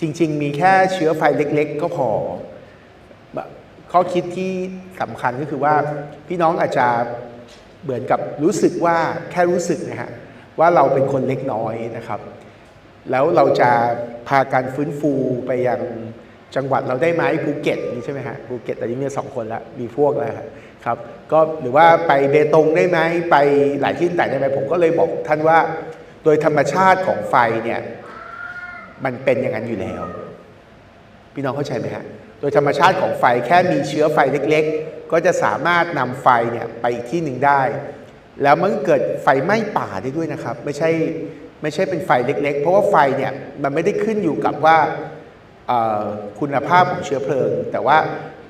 จริง ๆ มีแค่เชื้อไฟเล็ก ๆ ก็พอ ข้อคิดที่สำคัญก็คือว่าพี่น้องอาจจะเหมือนกับรู้สึกว่าแค่รู้สึกนะฮะว่าเราเป็นคนเล็กน้อยนะครับ แล้วเราจะพาการฟื้นฟูไปยังจังหวัดเราได้ไหมภูเก็ตนี่ใช่ไหมฮะภูเก็ตตอนนี้มีสองคนแล้วมีพวกแล้วครับก็หรือว่าไปเบตงได้ไหมไปหลายที่ต่างได้ไหมผมก็เลยบอกท่านว่า โดยธรรมชาติของไฟเนี่ย มันเป็นอย่างนั้นอยู่แล้ว พี่น้องเข้าใจไหมฮะโดยธรรมชาติของไฟแค่มีเชื้อไฟเล็กๆ ก็จะสามารถนำไฟเนี่ยไปอีกที่หนึ่งได้ แล้วมันเกิดไฟไหม้ป่าได้ด้วยนะครับ ไม่ใช่ไม่ใช่เป็นไฟเล็ก ๆ เพราะว่าไฟเนี่ยมันไม่ได้ขึ้นอยู่กับว่าคุณภาพของเชื้อเพลิง แต่ว่า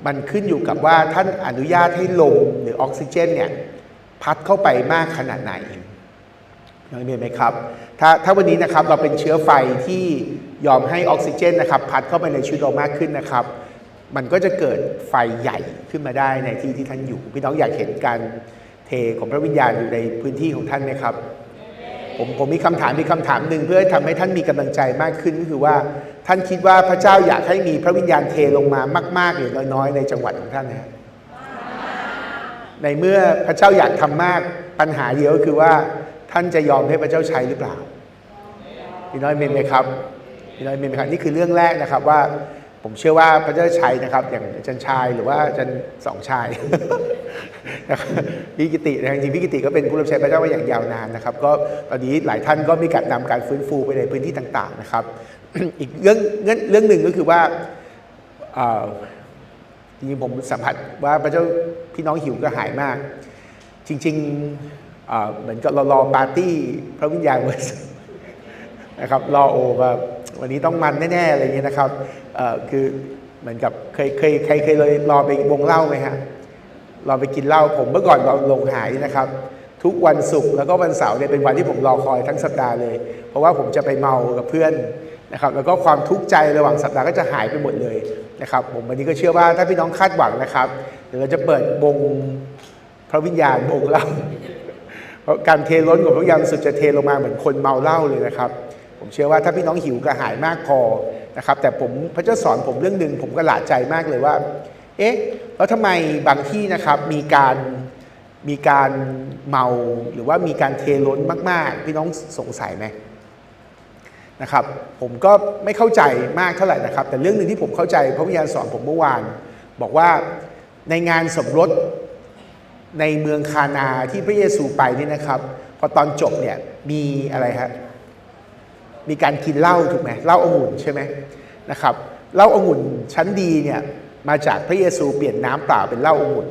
มันขึ้นอยู่กับว่าท่านอนุญาตให้ลมหรือออกซิเจนเนี่ยพัดเข้าไปมากขนาดไหน น้องเรียนไหมครับถ้าถ้าวันนี้นะครับเราเป็นเชื้อไฟที่ยอมให้ออกซิเจนนะครับพัดเข้าไปในชีวิตเรามากขึ้นนะครับ มันก็จะเกิดไฟใหญ่ขึ้นมาได้ในที่ที่ท่านอยู่ พี่น้องอยากเห็นการเทของพระวิญญาณอยู่ในพื้นที่ของท่านไหมครับ ผมผมมีคำถามมีคำถามหนึ่งเพื่อทำให้ท่านมีกำลังใจมากขึ้นก็คือว่าท่านคิดว่าพระเจ้าอยากให้มีพระวิญญาณเทลงมามาก ๆ หรือน้อยๆ ในจังหวัดของท่านนะในเมื่อพระเจ้าอยากทำมากปัญหาเดียวก็คือว่า ท่านจะยอมให้พระเจ้าใช้หรือเปล่าพี่น้อยเมนไหมครับพี่น้อยเมนไหมครับนี่คือเรื่องแรกนะครับว่าผมเชื่อว่าพระเจ้าใช้นะครับ อย่างอาจารย์ชายหรือว่าอาจารย์สองชายพี่กิตินะจริงพี่กิติก็เป็นผู้รับใช้พระเจ้ามาอย่างยาวนานนะครับ ก็ตอนนี้หลายท่านก็มีการนำการฟื้นฟูไปในพื้นที่ต่าง ๆนะครับ อีกเรื่องเรื่องหนึ่งก็คือว่าเอ่อจริงๆผมสัมผัสว่าพระเจ้าพี่น้องหิวก็หายมาก จริง ๆ เหมือนกับเรารอปาร์ตี้พระวิญญาณวันศุกร์นะครับรอโอแบบวันนี้ต้องมันแน่ๆอะไรเงี้ยนะครับคือเหมือนกับเคยเคยใครเคยเลยรอไปวงเล่าไหมฮะรอไปกินเหล้าผมเมื่อก่อนเราลงหายนะครับ ทุกวันศุกร์แล้วก็วันเสาร์เนี่ยเป็นวันที่ผมรอคอยทั้งสัปดาห์เลย เพราะว่าผมจะไปเมากับเพื่อนนะครับแล้วก็ความทุกข์ใจระหว่างสัปดาห์ก็จะหายไปหมดเลยนะครับผมวันนี้ก็เชื่อว่าถ้าพี่น้องคาดหวังนะครับเดี๋ยวเราจะเปิดวงพระวิญญาณวงเล่า เพราะการเทล้นของพระวิญญาณสุดจะเทลงมาเหมือนคนเมาเหล้าเลยนะครับ ผมเชื่อว่าถ้าพี่น้องหิวกระหายมากพอนะครับ แต่ผมพระเจ้าสอนผมเรื่องหนึ่งผมก็หลาดใจมากเลยว่า เอ๊ะแล้วทำไมบางที่นะครับมีการมีการเมาหรือว่ามีการเทล้นมาก ๆ พี่น้องสงสัยไหมนะครับ ผมก็ไม่เข้าใจมากเท่าไหร่นะครับ แต่เรื่องหนึ่งที่ผมเข้าใจพระวิญญาณสอนผมเมื่อวาน บอกว่าในงานสมรส ในเมืองคานาที่พระเยซูไปนี่นะครับ พอตอนจบเนี่ยมีอะไรฮะมีการกินเหล้าถูกไหมเหล้าองุ่นใช่ไหมนะครับเหล้าองุ่นชั้นดีเนี่ยมาจากพระเยซูเปลี่ยนน้ำเปล่าเป็นเหล้าองุ่น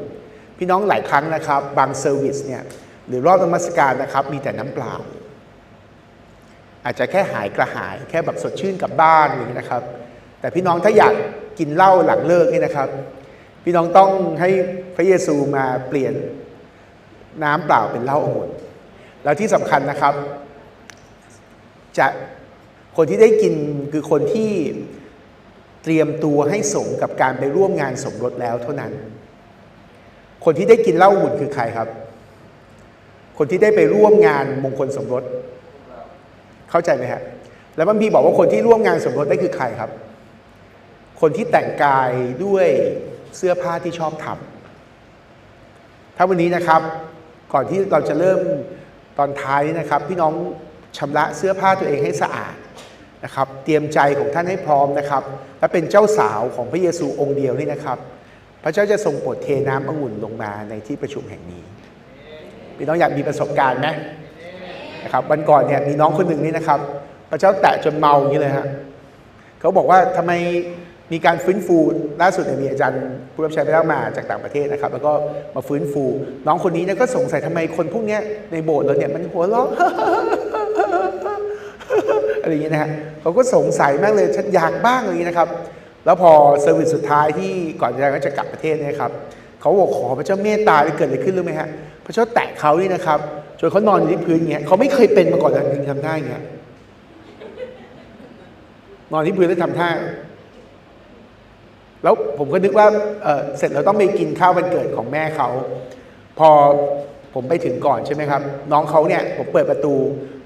พี่น้องหลายครั้งนะครับ บางเซอร์วิสเนี่ยหรือรอบนมัสการนะครับ มีแต่น้ำเปล่า อาจจะแค่หายกระหาย แค่แบบสดชื่นกลับบ้านอย่างนี้นะครับ แต่พี่น้องถ้าอยากกินเหล้าหลังเลิกนี่นะครับ พี่น้องต้องให้พระเยซูมาเปลี่ยนน้ำเปล่าเป็นเหล้าองุ่นแล้วที่สำคัญนะครับ จะคนที่ได้กินคือคนที่เตรียมตัวให้สมกับการไปร่วมงานสมรสแล้วเท่านั้น คนที่ได้กินเหล้าองุ่นคือใครครับ คนที่ได้ไปร่วมงานมงคลสมรส เข้าใจไหมครับแล้วมันมีบอกว่าคนที่ร่วมงานสมรสได้คือใครครับ คนที่แต่งกายด้วย เสื้อผ้าที่ชอบทำถ้าวันนี้นะครับ ก่อนที่เราจะเริ่มตอนท้ายนะครับ พี่น้องชำระเสื้อผ้าตัวเองให้สะอาดนะครับ เตรียมใจของท่านให้พร้อมนะครับ และเป็นเจ้าสาวของพระเยซูองค์เดียวนี่นะครับ พระเจ้าจะทรงโปรดเทน้ำองุ่นลงมาในที่ประชุมแห่งนี้พี่น้องอยากมีประสบการณ์ไหมนะครับวันก่อนเนี่ยมีน้องคนหนึ่งนี่นะครับ พระเจ้าแตะจนเมาอย่างนี้เลยฮะเขาบอกว่าทำไม มีการฟื้นฟูล่าสุดเนี่ยมีอาจารย์ผู้รับใช้พระเจ้ามาจากต่างประเทศนะครับ แล้วก็มาฟื้นฟู น้องคนนี้เนี่ยก็สงสัยทำไมคนพวกเนี้ยในโบสถ์เราเนี่ยมันหัวเราะอะไรอย่างเงี้ยนะฮะเขาก็สงสัยมากเลยฉันอยากบ้างอะไรอย่างเงี้ยนะครับ แล้วพอเซอร์วิสสุดท้ายที่ก่อนอาจารย์ก็จะกลับประเทศเนยครับเขาบอกขอพระเจ้าเมตตาไปเกิดอะไรขึ้นรู้ไหมฮะพระเจ้าแตะเขานี่นะครับจนเขานอนอยู่ที่พื้นเงี้ยเขาไม่เคยเป็นมาก่อนเลยถึงทำได้อย่างเงี้ยนอนที่พื้นแล้วทำท่า แล้วผมก็นึกว่าเเสร็จเราต้องไปกินข้าววันเกิดของแม่เขาพอผมไปถึงก่อนใช่ไหมครับ น้องเขาเนี่ยผมเปิดประตู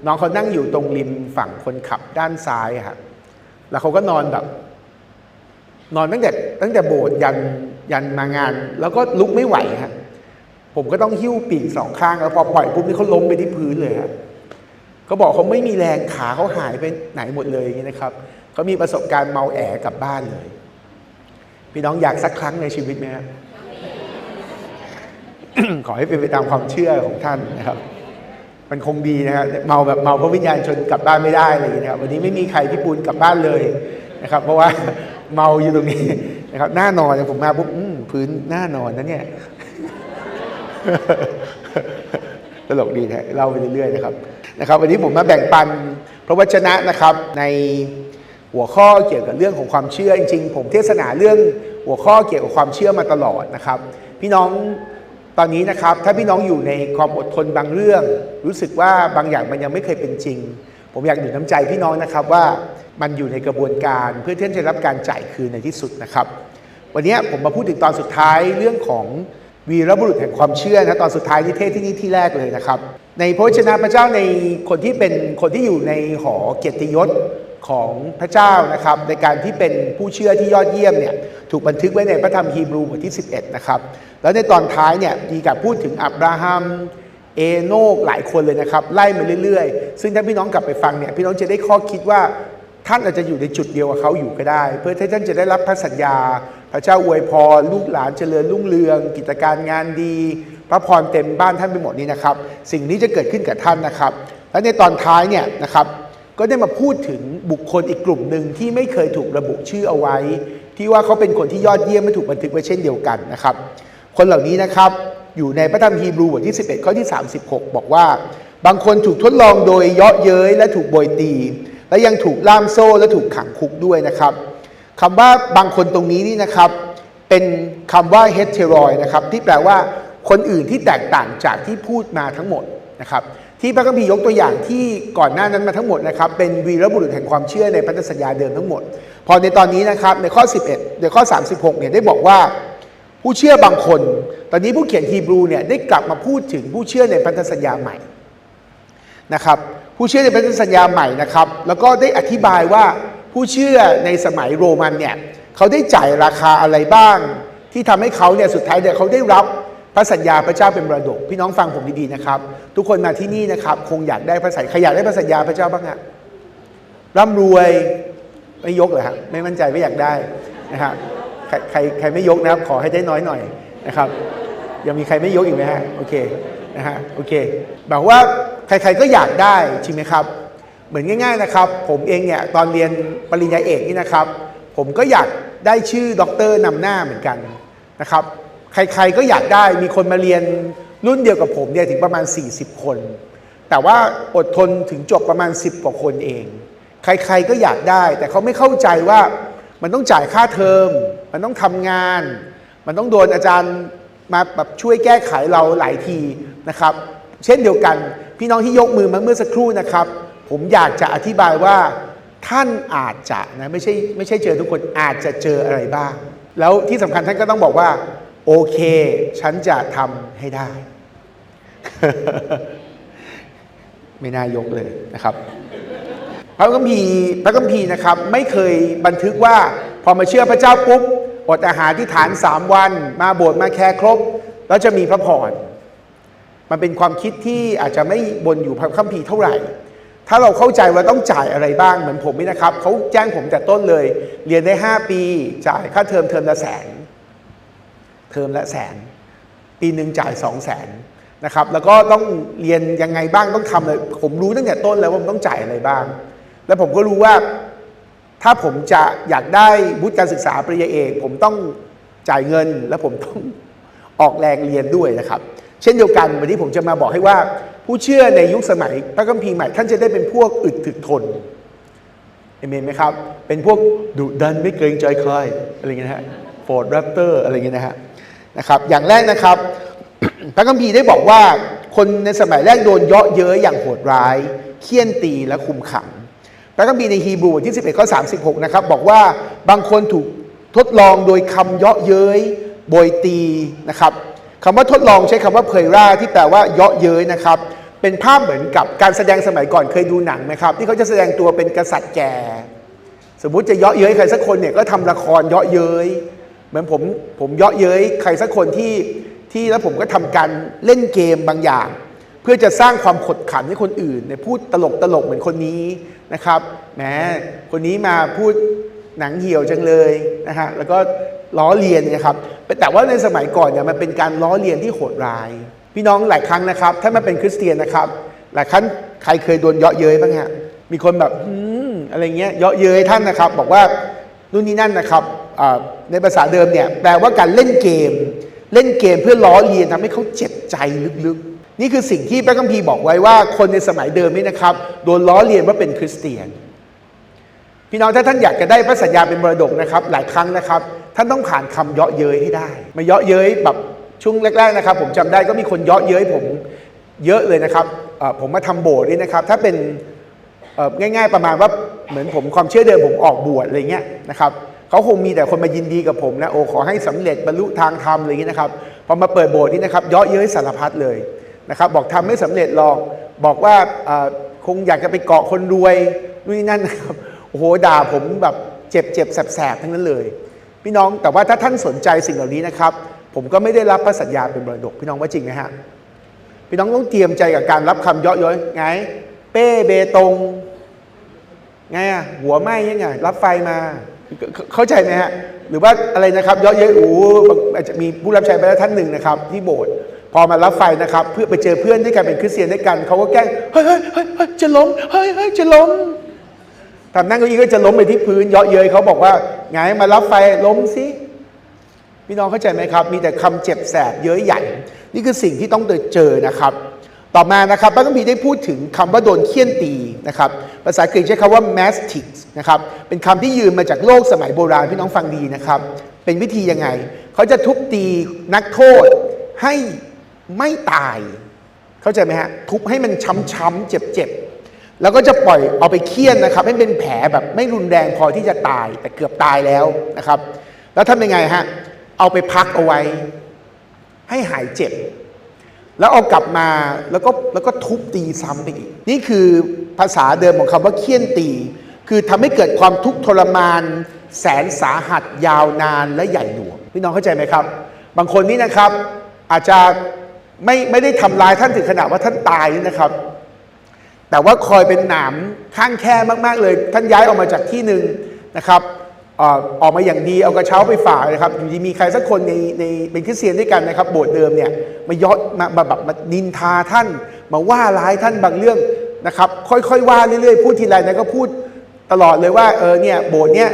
น้องเขานั่งอยู่ตรงริมฝั่งคนขับด้านซ้ายครับแล้วเขาก็นอนแบบ นอนตั้งแต่ตั้งแต่โบสถ์ยันยันมางาน แล้วก็ลุกไม่ไหวฮะผมก็ต้องหิ้วปีกสองข้างแล้วพอปล่อยปุ๊บนี่เขาล้มไปที่พื้นเลยฮะเขาบอกเขาไม่มีแรงขาเขาหายไปไหนหมดเลยอย่างนี้นะครับเขามีประสบการณ์เมาแอกลับบ้านเลย พี่น้องอยากสักครั้งในชีวิตไหมครับขอให้เป็นไปตามความเชื่อของท่านนะครับ มันคงดีนะครับเมาแบบเมาเพราะวิญญาณชนกลับบ้านไม่ได้อะไรอย่างเลยนะครับวันนี้ไม่มีใครที่ปูนกลับบ้านเลยนะครับ เพราะว่าเมาอยู่ตรงนี้นะครับหน้านอนผมมาปุ๊บพื้นหน้านอนนะเนี่ยตลกดีนะเล่าไปเรื่อยๆนะครับนะครับ วันนี้ผมมาแบ่งปันพระวจนะนะครับใน หัวข้อเกี่ยวกับเรื่องของความเชื่อจริงๆ ผมเทศนาเรื่องหัวข้อเกี่ยวกับความเชื่อมาตลอดนะครับ พี่น้องตอนนี้นะครับ ถ้าพี่น้องอยู่ในความอดทนบางเรื่อง รู้สึกว่าบางอย่างมันยังไม่เคยเป็นจริง ผมอยากหนุนน้ำใจพี่น้องนะครับว่ามันอยู่ในกระบวนการเพื่อที่จะรับการจ่ายคืนในที่สุดนะครับ วันนี้ผมมาพูดถึงตอนสุดท้ายเรื่องของวีรบุรุษแห่งความเชื่อนะตอนสุดท้ายนิเทศที่นี่ที่แรกเลยนะครับ ในพระวจนะพระเจ้าในคนที่เป็นคนที่อยู่ในหอเกียรติยศ ของพระเจ้านะครับในการที่เป็นผู้เชื่อที่ยอดเยี่ยมเนี่ยถูกบันทึกไว้ในพระธรรมฮีบรูบทที่ 11 นะครับ แล้วในตอนท้ายเนี่ยมีการพูดถึงอับราฮัมเอโนกหลายคนเลยนะครับไล่มาเรื่อยๆ ซึ่งถ้าพี่น้องกลับไปฟังเนี่ยพี่น้องจะได้ข้อคิดว่าท่านอาจจะอยู่ในจุดเดียวกับเขาอยู่ก็ได้ เพื่อที่ท่านจะได้รับพระสัญญา พระเจ้าอวยพรลูกหลานเจริญรุ่งเรือง กิจการงานดี พระพรเต็มบ้านท่านไปหมดนี้นะครับ สิ่งนี้จะเกิดขึ้นกับท่านนะครับ และในตอนท้ายเนี่ยนะครับ ก็ได้มาพูดถึงบุคคลอีกกลุ่มหนึ่งที่ไม่เคยถูกระบุชื่อเอาไว้ ที่ว่าเขาเป็นคนที่ยอดเยี่ยมไม่ถูกบันทึกไว้เช่นเดียวกันนะครับ คนเหล่านี้นะครับอยู่ในพระธรรมฮีบรูบทที่ 11 ข้อที่ 36 บอกว่า บางคนถูกทดลองโดยเยาะเย้ยและถูกโบยตี และยังถูกล่ามโซ่และถูกขังคุกด้วยนะครับคำว่าบางคนตรงนี้นี่นะครับ เป็นคำว่าเฮตเทรอยนะครับที่แปลว่าคนอื่นที่แตกต่างจากที่พูดมาทั้งหมดนะครับ ที่พระคัมภีร์ยกตัวอย่างที่ก่อนหน้านั้นมาทั้งหมดนะครับเป็นวีรบุรุษแห่งความเชื่อในพันธสัญญาเดิมทั้งหมด พอในตอนนี้นะครับในข้อ 11ในข้อ 36เนี่ยได้บอกว่าผู้เชื่อบางคน ตอนนี้ผู้เขียนฮีบรูเนี่ยได้กลับมาพูดถึงผู้เชื่อในพันธสัญญาใหม่นะครับผู้เชื่อในพันธสัญญาใหม่นะครับแล้วก็ได้อธิบายว่าผู้เชื่อในสมัยโรมันเนี่ยเขาได้จ่ายราคาอะไรบ้าง ที่ทำให้เขาเนี่ยสุดท้ายเนี่ยเขาได้รับ พระสัญญาพระเจ้าเป็นมรดก พี่น้องฟังผมดีๆนะครับ ทุกคนมาที่นี่นะครับ คงอยากได้พระสัญใครอยากได้พระสัญญาพระเจ้าบ้างอะร่ำรวยไม่ยกเหรอฮะไม่มั่นใจไม่อยากได้นะฮะใครใครใครไม่ยกนะครับ ขอให้ได้น้อยหน่อยนะครับยังมีใครไม่ยกอีกไหมฮะโอเคนะฮะโอเคบอกว่าใครๆก็อยากได้ใช่ไหมครับ เหมือนง่าย ๆนะครับ ผมเองเนี่ยตอนเรียนปริญญาเอกนี่นะครับ ผมก็อยากได้ชื่อด็อกเตอร์นำหน้าเหมือนกันนะครับ ใครๆก็อยากได้มีคนมาเรียนรุ่นเดียวกับผมเนี่ยถึงประมาณ 40 คน แต่ว่าอดทนถึงจบประมาณ 10 กว่าคนเอง ใครๆก็อยากได้ แต่เขาไม่เข้าใจว่ามันต้องจ่ายค่าเทอม มันต้องทำงาน มันต้องโดนอาจารย์มาแบบช่วยแก้ไขเราหลายทีนะครับ เช่นเดียวกัน พี่น้องที่ยกมือมาเมื่อสักครู่นะครับ ผมอยากจะอธิบายว่าท่านอาจจะนะไม่ใช่ไม่ใช่เจอทุกคนอาจจะเจออะไรบ้าง แล้วที่สำคัญท่านก็ต้องบอกว่า โอเค ฉันจะทำให้ได้ ไม่น่ายกเลยนะครับ พระคัมภีร์พระคัมภีร์นะครับ ไม่เคยบันทึกว่า พอมาเชื่อพระเจ้าปุ๊บอดอาหารที่ฐานสามวัน มาโบสถ์มาแคร์ครบ แล้วจะมีพระพรมันเป็นความคิดที่อาจจะไม่บนอยู่พระคัมภีร์เท่าไหร่ ถ้าเราเข้าใจว่าต้องจ่ายอะไรบ้างเหมือนผมนี่นะครับเขาแจ้งผมแต่ต้นเลย เรียนได้ 5 ปี จ่ายค่าเทอมเทอมละแสน เทอมละแสน ปีหนึ่งจ่ายสองแสนนะครับ แล้วก็ต้องเรียนยังไงบ้างต้องทำเลย ผมรู้ตั้งแต่ต้นแล้วว่าผมต้องจ่ายอะไรบ้าง แล้วผมก็รู้ว่า ถ้าผมจะอยากได้วุฒิการศึกษาปริญญาเอก ผมต้องจ่ายเงิน และผมต้องออกแรงเรียนด้วยนะครับ เช่นเดียวกันวันนี้ผมจะมาบอกให้ว่า ผู้เชื่อในยุคสมัยพระคัมภีร์ใหม่ ท่านจะได้เป็นพวกอึดถึกทนเอเมนไหมครับ เป็นพวกดุดันไม่เกรงใจใครอะไรเงี้ยนะฮะฟอร์ดแรปเตอร์อะไรเงี้ยนะฮะ นะครับอย่างแรกนะครับ พระคัมภีร์ได้บอกว่าคนในสมัยแรกโดนเยาะเย้ยอย่างโหดร้าย เคี่ยนตีและคุมขัง พระคัมภีร์ในฮีบรูบทที่ 11ข้อ36 นะครับ บอกว่าบางคนถูกทดลองโดยคำเยาะเย้ยโบยตีนะครับคำว่าทดลองใช้คำว่าเผยร่าที่แปลว่าเยาะเย้ยนะครับ เป็นภาพเหมือนกับการแสดงสมัยก่อนเคยดูหนังไหมครับ ที่เขาจะแสดงตัวเป็นกษัตริย์แก่ สมมติจะเยาะเย้ยใครสักคนเนี่ยก็ทำละครเยาะเย้ย เหมือนผมผมเยาะเย้ยใครสักคนที่ที่แล้วผมก็ทำการเล่นเกมบางอย่าง เพื่อจะสร้างความขดขันให้คนอื่นเนี่ยพูดตลกตลกเหมือนคนนี้นะครับแหมคนนี้มาพูดหนังเหี่ยวจังเลยนะฮะแล้วก็ล้อเลียนนะครับแต่ว่าในสมัยก่อนเนี่ยมันเป็นการล้อเลียนที่โหดร้าย พี่น้องหลายครั้งนะครับ ถ้ามาเป็นคริสเตียนนะครับ หลายครั้งใครเคยโดนเยาะเย้ยบ้างฮะมีคนแบบอืมอะไรเงี้ยเยาะเย้ยท่านนะครับ บอกว่านู่นนี่นั่นนะครับ ในภาษาเดิมเนี่ยแปลว่าการเล่นเกม เล่นเกมเพื่อล้อเลียนทำให้เขาเจ็บใจลึกๆ นี่คือสิ่งที่พระคัมภีร์บอกไว้ว่าคนในสมัยเดิมนี่นะครับโดนล้อเลียนว่าเป็นคริสเตียน พี่น้องถ้าท่านอยากจะได้พระสัญญาเป็นมรดกนะครับหลายครั้งนะครับ ท่านต้องผ่านคำเยาะเย้ยให้ได้ มาเยาะเย้ยแบบช่วงแรกๆนะครับ ผมจำได้ก็มีคนเยาะเย้ยผมเยอะเลยนะครับผมมาทำโบสถ์นี่นะครับ ถ้าเป็นง่าย ๆประมาณว่าเหมือนผมความเชื่อเดิมผมออกบวชอะไรเงี้ยนะครับ เขาคงมีแต่คนมายินดีกับผมนะโอ้ขอให้สำเร็จบรรลุทางธรรมอะไรเงี้ยนะครับพอมาเปิดโบสถ์นี่นะครับเยาะเย้ยสารพัดเลยนะครับ บอกทำไม่สำเร็จหรอกบอกว่าคงอยากจะไปเกาะคนรวยนู่นนี่นั่นนะครับโอ้โหด่าผมแบบเจ็บเจ็บแสบๆทั้งนั้นเลยพี่น้องแต่ว่าถ้าท่านสนใจสิ่งเหล่านี้นะครับ ผมก็ไม่ได้รับพระสัญญาเป็นมรดกพี่น้องว่าจริงไหมฮะพี่น้องต้องเตรียมใจกับการรับคำเยาะเย้ยไง เป้เบตงไงอะหัวไหม้ยังไง รับไฟมา เข้าใจไหมฮะหรือว่าอะไรนะครับเยาะเย้ยโอ้อาจจะมีผู้รับใช้ไปแล้วท่านหนึ่งนะครับ ที่โบสถ์พอมารับไฟนะครับ เพื่อไปเจอเพื่อนด้วยกันเป็นคริสเตียนด้วยกันเขาก็แกล้งเฮ้ยเฮ้ยเฮ้ยเฮ้ยจะล้มเฮ้ยเฮ้ยจะล้มทำนั่งเก้าอี้ก็จะล้มไปที่พื้น เยาะเย้ยเขาบอกว่าไงมารับไฟล้มสิพี่น้องเข้าใจไหมครับ มีแต่คำเจ็บแสบเย้ยหยันนี่คือสิ่งที่ต้องเจอนะครับ ต่อมานะครับพระคัมภีร์ได้พูดถึงคำว่าโดนเคี่ยนตีนะครับภาษาอังกฤษใช้คำว่า mastic นะครับเป็นคำที่ยืมมาจากโลกสมัยโบราณพี่น้องฟังดีนะครับ เป็นวิธียังไง เขาจะทุบตีนักโทษให้ไม่ตาย เข้าใจไหมฮะทุบให้มันช้ำๆเจ็บๆ แล้วก็จะปล่อยเอาไปเคี่ยนนะครับ ให้เป็นแผลแบบไม่รุนแรงพอที่จะตายแต่เกือบตายแล้วนะครับ แล้วทำยังไงฮะเอาไปพักเอาไว้ ให้หายเจ็บ แล้วเอากลับมาแล้วก็แล้วก็ทุบตีซ้ำไปอีก นี่คือภาษาเดิมของคำว่าเคี่ยนตี คือทำให้เกิดความทุกข์ทรมาน แสนสาหัสยาวนานและใหญ่หลวงพี่น้องเข้าใจไหมครับ บางคนนี่นะครับอาจจะไม่ไม่ได้ทำร้ายท่านถึงขนาดว่าท่านตายนะครับ แต่ว่าคอยเป็นหนามข้างแค่มาก ๆ เลย ท่านย้ายออกมาจากที่หนึ่งนะครับ ออกมาอย่างดีเอากระเช้าไปฝากนะครับอยู่ดีมีใครสักคนในในเป็นคริสเตียนด้วยกันนะครับ โบสถ์เดิมเนี่ยมายอดมาแบบมานินทาท่าน มาว่าร้ายท่านบางเรื่องนะครับ ค่อยๆว่าเรื่อยๆพูดทีไรนะก็พูดตลอดเลยว่าเออเนี่ยโบสถ์เนี่ย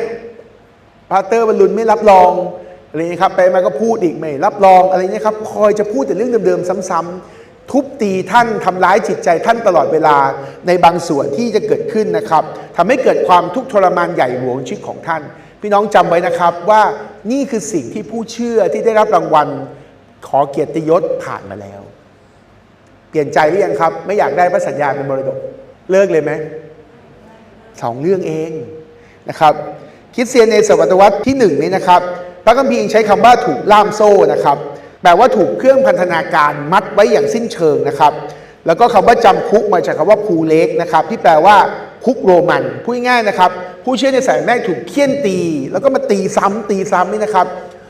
พาสเตอร์บรรลุนไม่รับรองอะไรนี้ครับไปมาก็พูดอีกไม่รับรองอะไรนี้ยครับคอยจะพูดแต่เรื่องเดิมๆซ้ำๆทุบตีท่านทำร้ายจิตใจท่านตลอดเวลาในบางส่วนที่จะเกิดขึ้นนะครับทำให้เกิดความทุกข์ทรมานใหญ่หลวงชีวิตของท่าน พี่น้องจำไว้นะครับว่านี่คือสิ่งที่ผู้เชื่อที่ได้รับรางวัลขอเกียรติยศผ่านมาแล้ว เปลี่ยนใจหรือยังครับ ไม่อยากได้พระสัญญาเป็นมรดกเลิกเลยไหมสองเรื่องเองนะครับคริสเตียนในศตวรรษที่หนึ่งนี้นะครับพระคัมภีร์ใช้คำว่าถูกล่ามโซ่นะครับแปลว่าถูกเครื่องพันธนาการมัดไว้อย่างสิ้นเชิงนะครับ แล้วก็คำว่าจำคุกมาจากคำว่าภูเล็กนะครับที่แปลว่า คุกโรมันพูดง่ายนะครับ ผู้เชื่อในสายแม่ถูกเคี่ยนตี แล้วก็มาตีซ้ำตีซ้ำนี่นะครับ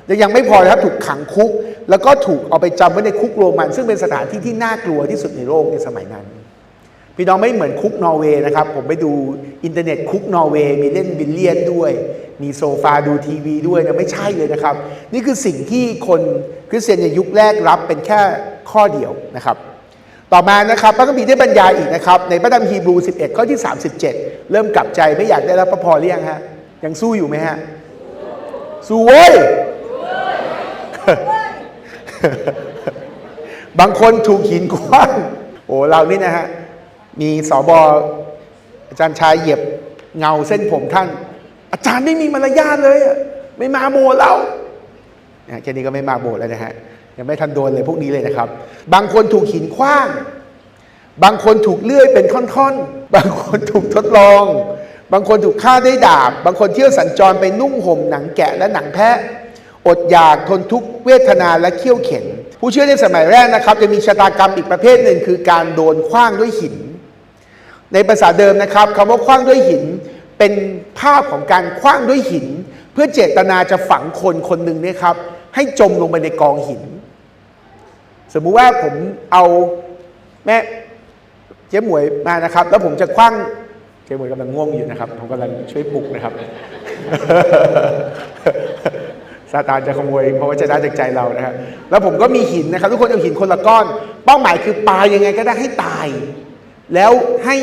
และยังไม่พอครับถูกขังคุก แล้วก็ถูกเอาไปจำไว้ในคุกโรมัน ซึ่งเป็นสถานที่ที่น่ากลัวที่สุดในโลกในสมัยนั้น พี่น้องไม่เหมือนคุกนอร์เวย์นะครับ ผมไปดูอินเทอร์เน็ตคุกนอร์เวย์มีเล่นบิลเลียนด้วย มีโซฟาดูทีวีด้วยนะไม่ใช่เลยนะครับ นี่คือสิ่งที่คนคริสเตียนในยุคแรกรับเป็นแค่ข้อเดียวนะครับ ต่อมานะครับพระคัมภีร์ได้บรรยายอีกนะครับในพระธรรมฮีบรู 11 ข้อที่ 37 เริ่มกลับใจไม่อยากได้รับพระพรหรือยังฮะยังสู้อยู่ไหมฮะสู้เว้ยบางคนถูกหินคว้างโอ้เรานี่นะฮะมีสอบออาจารย์ชายเหยียบเงาเส้นผมท่าน อาจารย์ไม่มีมารยาทเลยอะไม่มาโบสถ์เรานะแค่นี้ก็ไม่มาโบสถ์แล้วนะฮะ ยังไม่ทันโดนเลยพวกนี้เลยนะครับ บางคนถูกหินคว้าง บางคนถูกเลื่อยเป็นท่อนๆ บางคนถูกทดลอง บางคนถูกฆ่าด้วยดาบ บางคนเที่ยวสัญจรไปนุ่งห่มหนังแกะและหนังแพะ อดอยากทนทุกเวทนาและเคี่ยวเข็น ผู้เชื่อในสมัยแรกนะครับ จะมีชะตากรรมอีกประเภทหนึ่งคือการโดนคว้างด้วยหิน ในภาษาเดิมนะครับคำว่าคว้างด้วยหิน เป็นภาพของการคว้างด้วยหิน เพื่อเจตนาจะฝังคนคนหนึ่งเนี่ยครับให้จมลงไปในกองหิน สมมุติว่าผมเอาแม่เจ๊หมวยมานะครับ แล้วผมจะคว้างเจ๊หมวยกำลังง่วงอยู่นะครับผมกำลังช่วยปลุกนะครับซาตานจะขโมยเพราะว่าจะได้จากใจเรานะครับแล้วผมก็มีหินนะครับ ทุกคนเอาหินคนละก้อน เป้าหมายคือปายังไงก็ได้ให้ตาย แล้วให้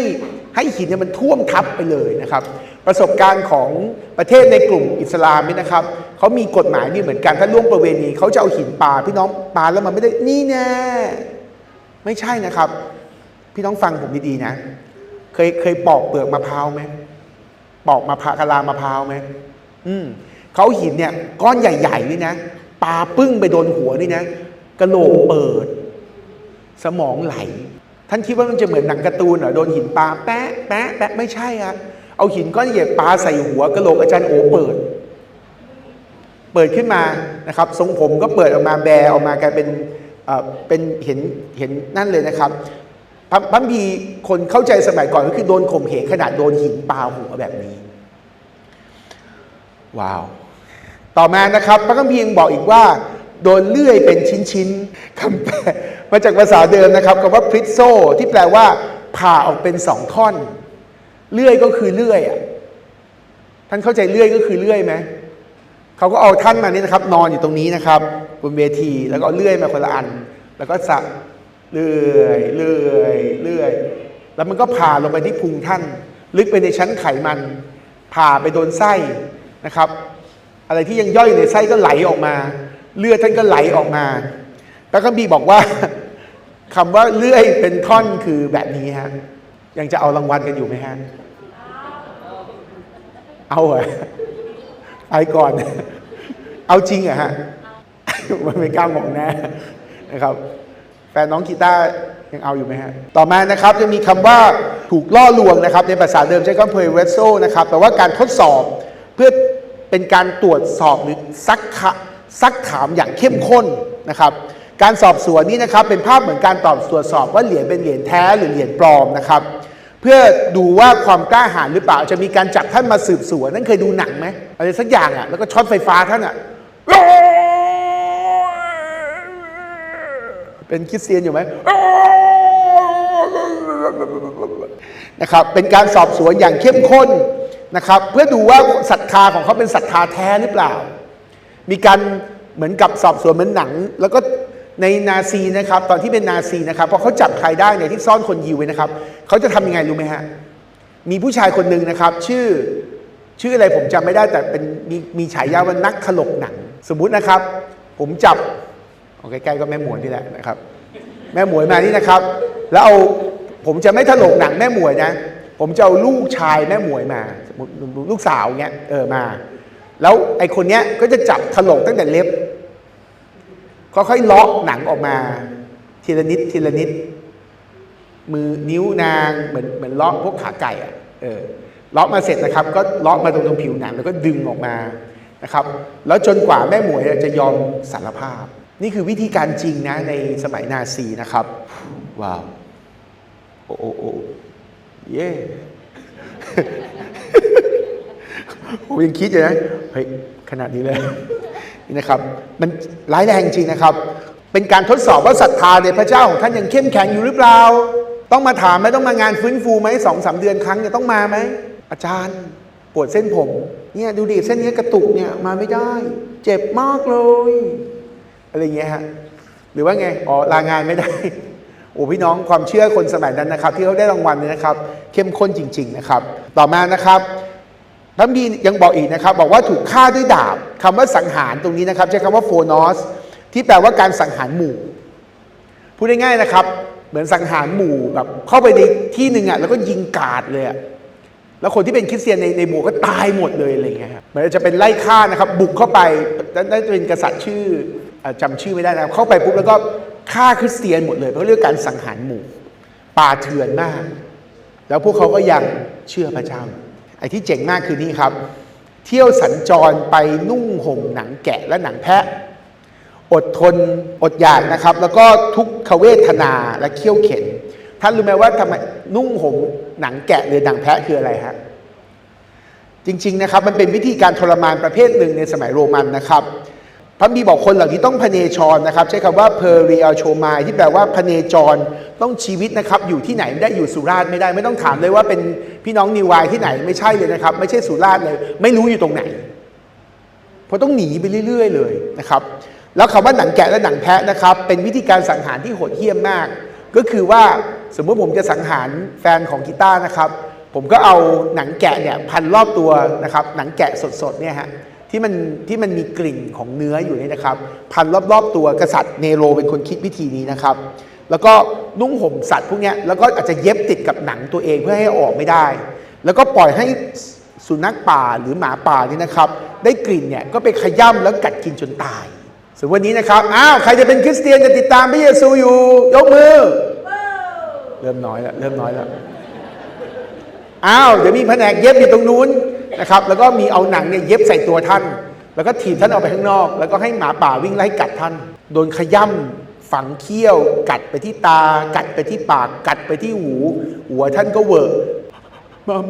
ให้หินเนี่ยมันท่วมทับไปเลยนะครับ ประสบการณ์ของประเทศในกลุ่มอิสลามนี่นะครับเขามีกฎหมายนี่เหมือนกันถ้าล่วงประเวณีเขาจะเอาหินปาพี่น้องปาแล้วมันไม่ได้นี่แน่ไม่ใช่นะครับ พี่น้องฟังผมดีๆนะ เคยเคยปอกเปลือกมะพร้าวไหมปอกมะพร้าวกะลามะพร้าวไหมอืมเขาหินเนี่ยก้อนใหญ่ๆนี่นะปาปึ้งไปโดนหัวนี่นะกระโหลกเปิด สมองไหล ท่านคิดว่ามันจะเหมือนหนังการ์ตูนเหรอโดนหินปาแปะแปะแปะไม่ใช่ครับ เอาหินก้อนใหญ่ปาใส่หัวกระโหลกอาจารย์โอเปิด เปิดขึ้นมานะครับ ทรงผมก็เปิดออกมาแบออกมากลายเป็นเอ่อเป็นเห็นเห็นนั่นเลยนะครับพระมีคนเข้าใจสมัยก่อนก็คือโดนข่มเหงขนาดโดนหินปาหัวแบบนี้ ว้าว ต่อมานะครับ พระคัมภีร์ยังบอกอีกว่า โดนเลื่อยเป็นชิ้นๆคำแปลมาจากภาษาเดิมนะครับคำว่าพริโซที่แปลว่าผ่าออกเป็นสองท่อน เลื่อยก็คือเลื่อยอะท่านเข้าใจเลื่อยก็คือเลื่อยไหมเขาก็เอาท่านมานี่นะครับ นอนอยู่ตรงนี้นะครับ บนเวทีแล้วก็เลื่อยมาคนละอัน แล้วก็สับเลื่อยเลื่อยเลื่อย แล้วมันก็ผ่าลงไปที่พุงท่าน ลึกไปในชั้นไขมัน ผ่าไปโดนไส้นะครับ อะไรที่ยังย่อยอยู่ในไส้ก็ไหลออกมา เลือดท่านก็ไหลออกมาพระคัมภีร์บอกว่าคำว่าเลื่อยเป็นท่อนคือแบบนี้ฮะ ยังจะเอารางวัลกันอยู่ไหมฮะ เอาเหรอไปก่อน เอาจริงเหรอะฮะมันไม่กล้ามองแน่นะครับแฟนน้องกีตาร์ยังเอาอยู่ไหมฮะ ต่อมานะครับจะมีคำว่าถูกล่อลวงนะครับ ในภาษาเดิมใช้คำเพยเวสโซนะครับแปลว่าการทดสอบเพื่อเป็นการตรวจสอบหรือซักขะซักถามอย่างเข้มข้นนะครับ การสอบสวนนี้นะครับเป็นภาพเหมือนการตอบตรวจสอบว่าเหรียญเป็นเหรียญแท้หรือเหรียญปลอมนะครับ พื่อดูว่าความกล้าหาญหรือเปล่าจะมีการจับท่านมาสืบสวนนั่นเคยดูหนังไหมอะไรสักอย่างอะแล้วก็ช็อตไฟฟ้าท่านอะเป็นคริสเตียนอยู่ไหมนะครับเป็นการสอบสวนอย่างเข้มข้นนะครับ เพื่อดูว่าศรัทธาของเขาเป็นศรัทธาแท้หรือเปล่า มีการเหมือนกับสอบสวนเหมือนหนัง แล้วก็ ในนาซีนะครับ ตอนที่เป็นนาซีนะครับพอเขาจับใครได้เนี่ยที่ซ่อนคนยิวไว้นะครับเขาจะทำยังไงรู้ไหมฮะมีผู้ชายคนหนึ่งนะครับ ชื่อชื่ออะไรผมจำไม่ได้แต่เป็นมีมีฉายาว่านักถลกหนัง สมมุตินะครับ ผมจับเอาใกล้ๆก็แม่หมวยนี่แหละนะครับ แม่หมวยมานี่นะครับ แล้วเอาผมจะไม่ถลกหนังแม่หมวยนะ ผมจะเอาลูกชายแม่หมวยมาลูกสาวเงี้ยเออมา แล้วไอคนเนี้ยก็จะจับถลกตั้งแต่เล็บ ค่อยๆเลาะหนังออกมา ทีละนิดทีละนิด มือนิ้วนางเหมือนเหมือนเลาะพวกขาไก่อะเออเลาะมาเสร็จนะครับ ก็เลาะมาตรงตรงผิวหนังแล้วก็ดึงออกมานะครับ แล้วจนกว่าแม่หมวยจะยอมสารภาพ นี่คือวิธีการจริงนะในสมัยนาซีนะครับว้าวโอ้โอ้โอเย่ผมยังคิดอยู่นะเฮ้ยขนาดนี้เลย นะครับมันร้ายแรงจริงนะครับ เป็นการทดสอบว่าศรัทธาในพระเจ้าของท่านยังเข้มแข็งอยู่หรือเปล่า ต้องมาถามไหมต้องมางานฟื้นฟูไหมสองสามเดือนครั้งเนี่ยต้องมาไหมอาจารย์ปวดเส้นผมเนี่ยดูดิเส้นนี้กระตุกเนี่ยมาไม่ได้ เจ็บมากเลยอะไรเงี้ยฮะหรือว่าไงอ๋อลางานไม่ได้โอ้พี่น้องความเชื่อคนสมัยนั้นนะครับ ที่เขาได้รางวัลเนี่ยนะครับ เข้มข้นจริง ๆ นะครับ ต่อมานะครับ พระบียังบอกอีกนะครับ บอกว่าถูกฆ่าด้วยดาบคำว่าสังหารตรงนี้นะครับ ใช้คำว่าโฟนอสที่แปลว่าการสังหารหมู่พูดง่ายๆนะครับ เหมือนสังหารหมู่แบบเข้าไปในที่หนึ่งอะแล้วก็ยิงกาดเลยอะแล้วคนที่เป็นคริสเตียนในในหมู่ก็ตายหมดเลยอะไรเงี้ยครับเหมือนจะเป็นไล่ฆ่านะครับ บุกเข้าไปนั่นเป็นกษัตริย์ชื่ออ่าจำชื่อไม่ได้นะครับ เข้าไปปุ๊บแล้วก็ฆ่าคริสเตียนหมดเลยเพราะเรื่องการสังหารหมู่ ป่าเถื่อนมาก แล้วพวกเขาก็ยังเชื่อพระเจ้า ไอ้ที่เจ๋งมากคือนี่ครับ เที่ยวสัญจรไปนุ่งห่มหนังแกะและหนังแพะ อดทนอดอยากนะครับ แล้วก็ทุกขเวทนาและเขี้ยวเข็นท่านรู้ไหมว่าทำไมนุ่งห่มหนังแกะหรือหนังแพะคืออะไรฮะจริง ๆ นะครับ มันเป็นวิธีการทรมานประเภทหนึ่งในสมัยโรมันนะครับ พระบีบอกคนเหล่านี้ต้องพเนจรนะครับใช้คำว่า per real c h o m a ที่แปลว่าพเนจรต้องชีวิตนะครับอยู่ที่ไหนไม่ได้อยู่สุราษฎร์ไม่ได้ไม่ต้องถามเลยว่าเป็นพี่น้องนิวายที่ไหนไม่ใช่เลยนะครับ ไม่ใช่สุราษฎร์เลย ไม่รู้อยู่ตรงไหน เพราะต้องหนีไปเรื่อย ๆ เลยนะครับ แล้วคำว่าหนังแกะและหนังแพะนะครับ เป็นวิธีการสังหารที่โหดเหี้ยมมาก ก็คือว่าสมมติผมจะสังหารแฟนของกีตาร์นะครับ ผมก็เอาหนังแกะเนี่ยพันรอบตัวนะครับหนังแกะสดๆเนี่ยฮะ ที่มันที่มันมีกลิ่นของเนื้ออยู่เนี่ยนะครับ พันรอบๆตัวกษัตริย์เนโรเป็นคนคิดวิธีนี้นะครับ แล้วก็นุ่งห่มสัตว์พวกนี้แล้วก็อาจจะเย็บติดกับหนังตัวเองเพื่อให้ออกไม่ได้ แล้วก็ปล่อยให้สุนัขป่าหรือหมาป่านี่นะครับ ได้กลิ่นเนี่ยก็ไปขย่ำแล้วกัดกินจนตายส่วนวันนี้นะครับอ้าวใครจะเป็นคริสเตียนจะติดตามพระเยซูอยู่ ยกมือ เริ่มน้อยแล้วเริ่มน้อยแล้วอ้าวเดี๋ยวมีแผนกเย็บอยู่ตรงนู้น นะครับแล้วก็มีเอาหนังเนี่ยเย็บใส่ตัวท่าน แล้วก็ถีบท่านออกไปข้างนอก แล้วก็ให้หมาป่าวิ่งไล่กัดท่าน โดนขย่ำฝังเขี้ยว กัดไปที่ตา กัดไปที่ปาก กัดไปที่หู หัวท่านก็เวอะ